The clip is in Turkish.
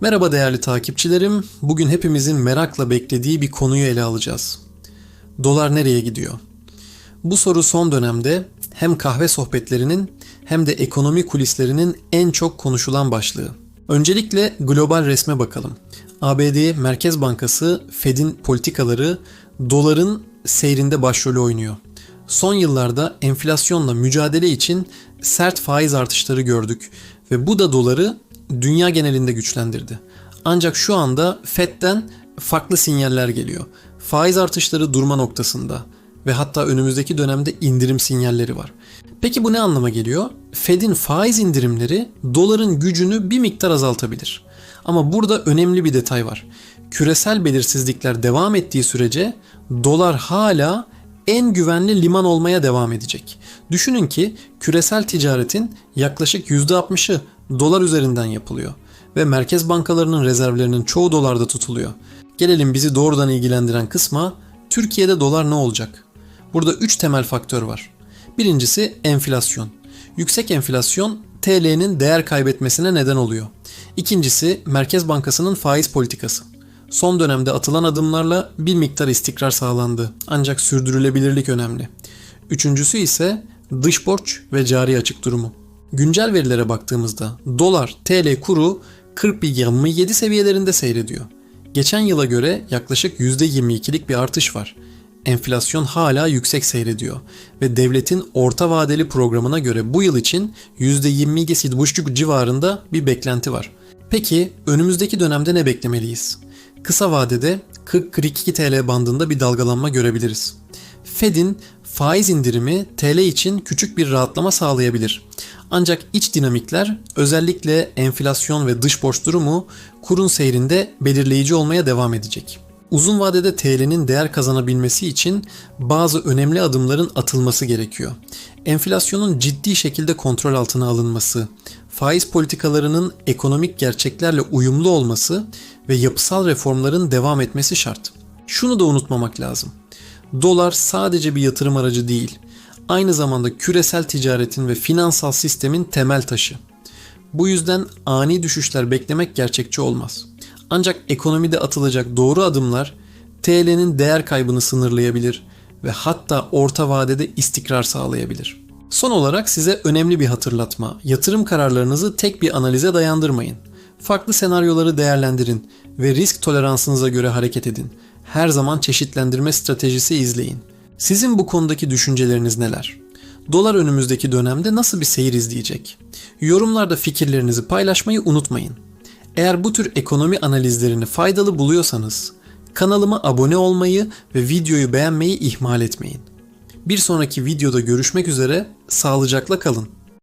Merhaba değerli takipçilerim. Bugün hepimizin merakla beklediği bir konuyu ele alacağız. Dolar nereye gidiyor? Bu soru son dönemde hem kahve sohbetlerinin hem de ekonomi kulislerinin en çok konuşulan başlığı. Öncelikle global resme bakalım. ABD Merkez Bankası Fed'in politikaları doların seyrinde başrolü oynuyor. Son yıllarda enflasyonla mücadele için sert faiz artışları gördük ve bu da doları dünya genelinde güçlendirdi. Ancak şu anda Fed'den farklı sinyaller geliyor. Faiz artışları durma noktasında ve hatta önümüzdeki dönemde indirim sinyalleri var. Peki bu ne anlama geliyor? Fed'in faiz indirimleri doların gücünü bir miktar azaltabilir. Ama burada önemli bir detay var. Küresel belirsizlikler devam ettiği sürece dolar hala en güvenli liman olmaya devam edecek. Düşünün ki küresel ticaretin yaklaşık %60'ı dolar üzerinden yapılıyor ve merkez bankalarının rezervlerinin çoğu dolarda tutuluyor. Gelelim bizi doğrudan ilgilendiren kısma Türkiye'de dolar ne olacak? Burada 3 temel faktör var. Birincisi enflasyon. Yüksek enflasyon TL'nin değer kaybetmesine neden oluyor. İkincisi Merkez Bankası'nın faiz politikası. Son dönemde atılan adımlarla bir miktar istikrar sağlandı. Ancak sürdürülebilirlik önemli. Üçüncüsü ise dış borç ve cari açık durumu. Güncel verilere baktığımızda dolar TL kuru 40,27 seviyelerinde seyrediyor. Geçen yıla göre yaklaşık %22'lik bir artış var. Enflasyon hala yüksek seyrediyor ve devletin orta vadeli programına göre bu yıl için %22,5 civarında bir beklenti var. Peki önümüzdeki dönemde ne beklemeliyiz? Kısa vadede 40-42 TL bandında bir dalgalanma görebiliriz. Fed'in faiz indirimi TL için küçük bir rahatlama sağlayabilir. Ancak iç dinamikler özellikle enflasyon ve dış borç durumu kurun seyrinde belirleyici olmaya devam edecek. Uzun vadede TL'nin değer kazanabilmesi için bazı önemli adımların atılması gerekiyor. Enflasyonun ciddi şekilde kontrol altına alınması, faiz politikalarının ekonomik gerçeklerle uyumlu olması ve yapısal reformların devam etmesi şart. Şunu da unutmamak lazım. Dolar sadece bir yatırım aracı değil, aynı zamanda küresel ticaretin ve finansal sistemin temel taşı. Bu yüzden ani düşüşler beklemek gerçekçi olmaz. Ancak ekonomide atılacak doğru adımlar TL'nin değer kaybını sınırlayabilir ve hatta orta vadede istikrar sağlayabilir. Son olarak size önemli bir hatırlatma. Yatırım kararlarınızı tek bir analize dayandırmayın. Farklı senaryoları değerlendirin ve risk toleransınıza göre hareket edin. Her zaman çeşitlendirme stratejisi izleyin. Sizin bu konudaki düşünceleriniz neler? Dolar önümüzdeki dönemde nasıl bir seyir izleyecek? Yorumlarda fikirlerinizi paylaşmayı unutmayın. Eğer bu tür ekonomi analizlerini faydalı buluyorsanız kanalıma abone olmayı ve videoyu beğenmeyi ihmal etmeyin. Bir sonraki videoda görüşmek üzere, sağlıcakla kalın.